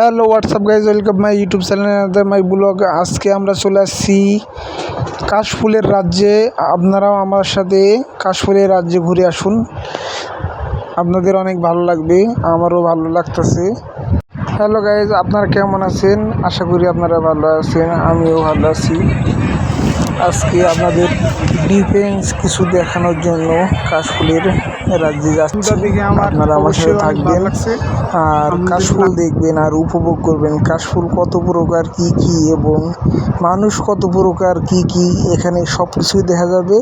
Hello, WhatsApp guys welcome my YouTube channel my blog আজকে আমরা চলে আসছি কাশফুলের রাজ্যে। আপনারাও আমার সাথে কাশফুলের রাজ্যে ঘুরে আসুন। আপনাদের অনেক ভালো লাগবে, আমারও ভালো লাগতেছে। হ্যালো গাইজ আপনারা কেমন আছেন? আশা করি আপনারা ভালো আছেন, আমিও ভালো আছি। আজকে আপনাদের ডিফেন্স কিছু দেখানোর জন্য কাশফুলের রাজ্যে যাচ্ছি। আপনারা আমার সাথে থাকবেন। আর কাশফুল দেখবেন আর উপভোগ করবেন। কাশফুল কত প্রকার কি কি এবং মানুষ কত প্রকার কি কি এখানে সব কিছুই দেখা যাবে।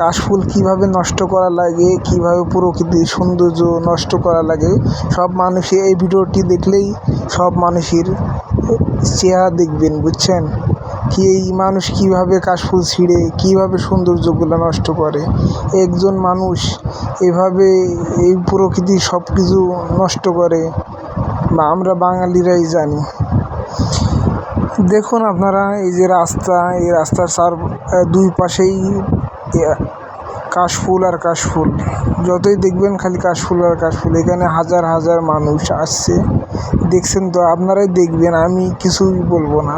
কাশফুল কীভাবে নষ্ট করা লাগে কীভাবে প্রকৃতির সৌন্দর্য নষ্ট করা লাগে সব মানুষই এই ভিডিওটি দেখলেই সব মানুষের চেহারা দেখবেন বুঝছেন? কি এই মানুষ কীভাবে কাশফুল ছিঁড়ে, কীভাবে সৌন্দর্যগুলো নষ্ট করে? একজন মানুষ এভাবে এই প্রকৃতির সব কিছু নষ্ট করে, বা আমরা বাঙালিরাই জানি। দেখুন আপনারা, এই যে রাস্তা, এই রাস্তার চার দুই পাশেই কাশফুল আর কাশফুল। যতই দেখবেন খালি কাশফুল আর কাশফুল, এখানে হাজার হাজার মানুষ আসছে। দেখছেন তো, আপনারাই দেখবেন, আমি কিছুই বলব না।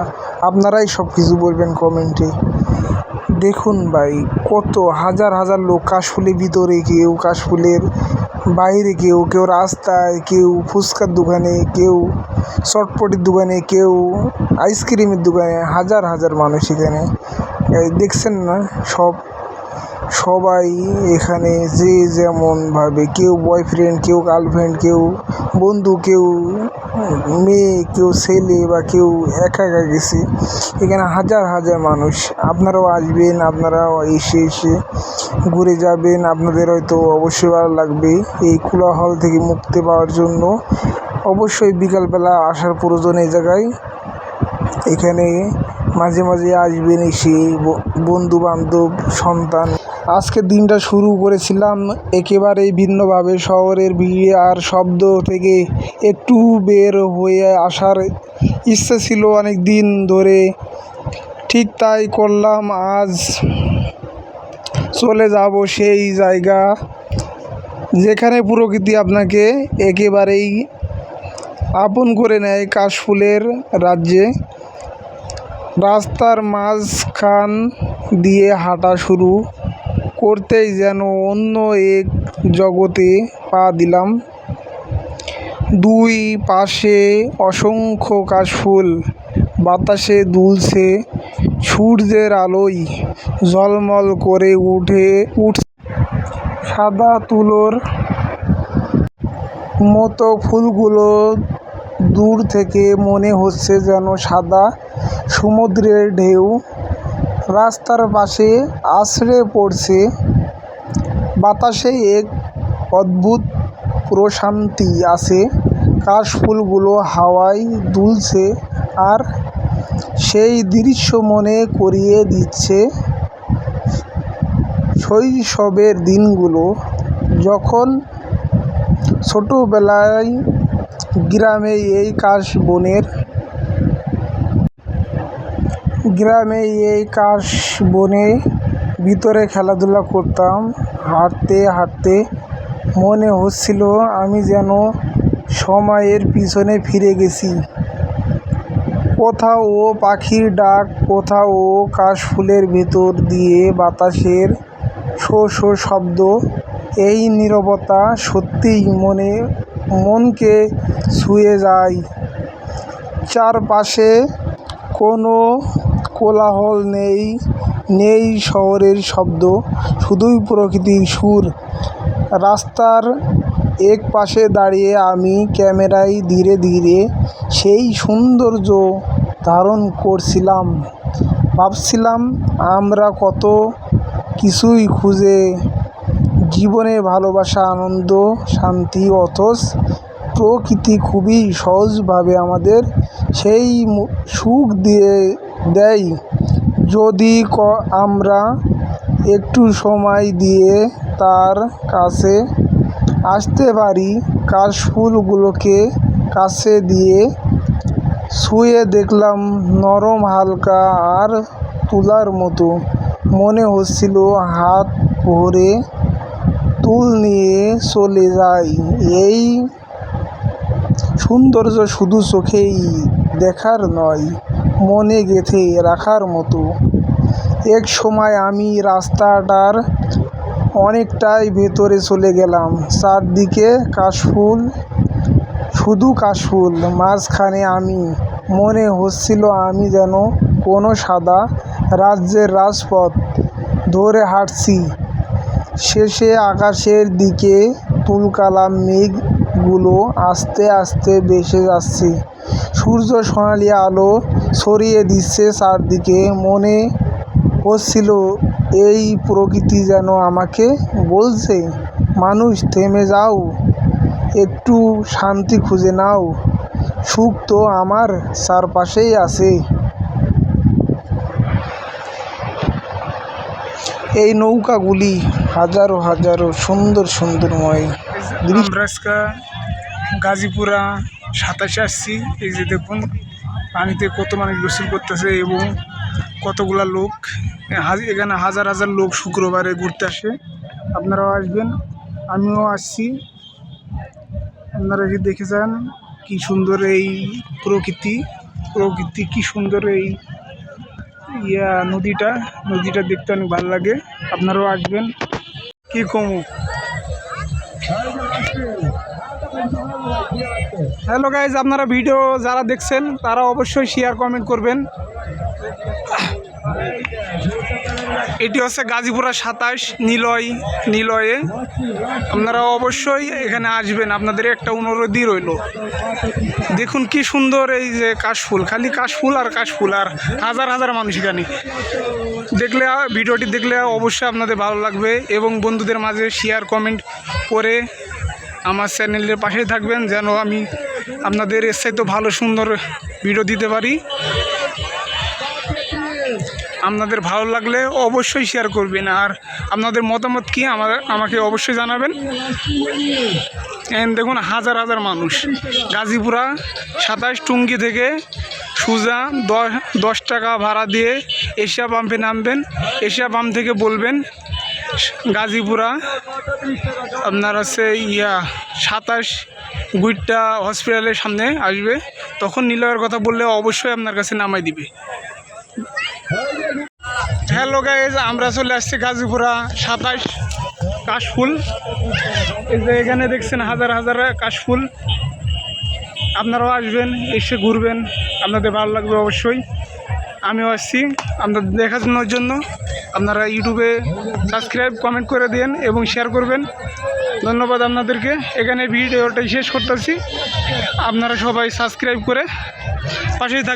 আপনারাই সব কিছু বলবেন কমেন্টে। দেখুন ভাই, কত হাজার হাজার লোক কাশফুলের ভিতরে, কেউ কাশফুলের বাইরে, কেউ কেউ রাস্তায়, কেউ ফুচকার দোকানে, কেউ চটপটির দোকানে, কেউ আইসক্রিমের দোকানে, হাজার হাজার মানুষ এখানে। দেখছেন না, সব সবাই এখানে যে যেমনভাবে কেউ বয়ফ্রেন্ড কেউ গার্লফ্রেন্ড কেউ বন্ধু, কেউ মেয়ে, কেউ ছেলে বা কেউ একা একা গেছে, এখানে হাজার হাজার মানুষ। আপনারাও আসবেন, আপনারাও এসে এসে ঘুরে যাবেন। আপনাদের হয়তো অবশ্যই ভালো লাগবে এই কোলাহল থেকে মুক্তি পাওয়ার জন্য। অবশ্যই বিকালবেলা আসার প্রয়োজন এই জায়গায়। এখানে মাঝে মাঝে আসবেন এসে বন্ধু বান্ধব সন্তান। আজকে দিনটা শুরু করেছিলাম একেবারেই ভিন্নভাবে। শহরের ভিড় আর শব্দ থেকে একটু বের হয়ে আসার ইচ্ছে ছিল অনেক দিন ধরে। ঠিক তাই করলাম, আজ চলে যাব সেই জায়গা যেখানে প্রকৃতি আপনাকে একেবারেই আপন করে নেয় কাশফুলের রাজ্যে। রাস্তার মাঝখান দিয়ে হাঁটা শুরু। করতেই যেন অন্য এক জগতে পা দিলাম। দুই পাশে অসংখ্য কাশফুল, বাতাসে দুলছে সূর্যের আলোয় ঝলমল করে উঠে উঠ সাদা তুলোর মতো ফুলগুলো দূর থেকে মনে হচ্ছে যেন সাদা সমুদ্রের ঢেউ। রাস্তার পাশে আছড়ে পড়ছে। বাতাসে এক অদ্ভুত প্রশান্তি আছে। কাশফুলগুলো হাওয়ায় দুলছে আর সেই দৃশ্য মনে করিয়ে দিচ্ছে শৈশবের দিনগুলো। যখন ছোটোবেলায় গ্রামে এই কাশ বনের গ্রামে এই কাশ বনে ভিতরে খেলাধুলা করতাম। হাঁটতে হাঁটতে মনে হচ্ছিল আমি যেন সময়ের পিছনে ফিরে গেছি। কোথাও পাখির ডাক, কোথাও কাশফুলের ভেতর দিয়ে বাতাসের শো শো শব্দ, এই নীরবতা সত্যিই মনে, মনকে ছুঁয়ে যায়। চারপাশে কোনো কোলাহল নেই নেই শহরের শব্দ, শুধুই প্রকৃতির সুর। রাস্তার এক পাশে দাঁড়িয়ে আমি ক্যামেরায় ধীরে ধীরে সেই সৌন্দর্য ধারণ করছিলাম। ভাবছিলাম, আমরা কত কিছুই খুঁজে, জীবনে ভালোবাসা, আনন্দ, শান্তি, অথচ প্রকৃতি খুবই সহজভাবে আমাদের সেই সুখ দিয়ে দেয়। যদি ক, আমরা একটু সময় দিয়ে তার কাছে আসতে পারি কাশফুলগুলোকে কাছে দিয়ে ছুঁয়ে দেখলাম নরম হালকা আর তুলার মতো। মনে হচ্ছিল হাত ভরে তুল নিয়ে চলে যাই। এই সৌন্দর্য শুধু চোখেই দেখার নয় মনে গেঁথে রাখার মতো। এক সময় আমি রাস্তাটার অনেকটাই ভেতরে চলে গেলাম। চারদিকে কাশফুল, শুধু কাশফুল, মাঝখানে আমি। মনে হচ্ছিল আমি যেন কোনো সাদা রাজ্যের রাজপথ ধরে হাঁটছি। শেষে আকাশের দিকে তুলকালাম মেঘগুলো আস্তে আস্তে ভেসে যাচ্ছে। সূর্য সোনালি আলো ছড়িয়ে দিচ্ছে চারদিকে। মনে হচ্ছিল, এই প্রকৃতি যেন আমাকে বলছে, মানুষ, থেমে যাও, একটু শান্তি খুঁজে নাও। সুখ তো আমার চারপাশেই আছে। এই নৌকাগুলি হাজারো হাজারো সুন্দর সুন্দরময় গাজীপুরা, সাতাশে আসছি। এই যে দেখুন, পানিতে কত মানুষ গোসল করতেছে এবং কতগুলা লোক। এখানে হাজার হাজার লোক শুক্রবারে ঘুরতে আসে। আপনারাও আসবেন, আমিও আসছি। আপনারা কি দেখে যান, কি সুন্দর এই প্রকৃতি। প্রকৃতি কি সুন্দর এই ইয়া নদীটা। নদীটা দেখতে অনেক ভালো লাগে। আপনারাও আসবেন। কি কমু? হ্যালো গাইজ আপনারা ভিডিও যারা দেখছেন, তারা অবশ্যই শেয়ার কমেন্ট করবেন। এটি হচ্ছে গাজীপুরা সাতাশ, নিলয়, নিলয়ে। আপনারা অবশ্যই এখানে আসবেন, আপনাদের একটা অনুরোধই রইল। দেখুন কি সুন্দর এই যে কাশফুল, খালি কাশফুল আর কাশফুল, আর হাজার হাজার মানুষ এখানে। দেখলে, ভিডিওটি দেখলে অবশ্যই আপনাদের ভালো লাগবে এবং বন্ধুদের মাঝে শেয়ার কমেন্ট করে আমার চ্যানেলের পাশেই থাকবেন, যেন আমি আপনাদের এর চাইতে ভালো সুন্দর ভিডিও দিতে পারি। আপনাদের ভালো লাগলে অবশ্যই শেয়ার করবেন, আর আপনাদের মতামত কি আমার, আমাকে অবশ্যই জানাবেন। দেখুন, হাজার হাজার মানুষ। গাজীপুরা সাতাশ টুঙ্গি থেকে সুজা দশ দশ টাকা ভাড়া দিয়ে এশিয়া পাম্পে নামবেন। এশিয়া পাম্প থেকে বলবেন, গাজীপুরা আপনার হচ্ছে ইয়া সাতাশ গুইট্টা হসপিটালের সামনে আসবে, তখন নিলয়ের কথা বললে অবশ্যই আপনার কাছে নামাই দিবে। হ্যালো গাইজ আমরা চলে আসছি গাজীপুরা সাতাশ কাশফুল। এই যে এখানে দেখছেন হাজার হাজার কাশফুল। আপনারাও আসবেন, এসে ঘুরবেন, আপনাদের ভালো লাগবে অবশ্যই। আমিও আসছি। আপনার দেখানোর জন্য। আপনারা ইউটিউবে সাবস্ক্রাইব কমেন্ট করে দেন এবং শেয়ার করবেন। ধন্যবাদ আপনাদেরকে। এখানে ভিডিওটাই শেষ করতেছি। আপনারা সবাই সাবস্ক্রাইব করে পাশেই থাক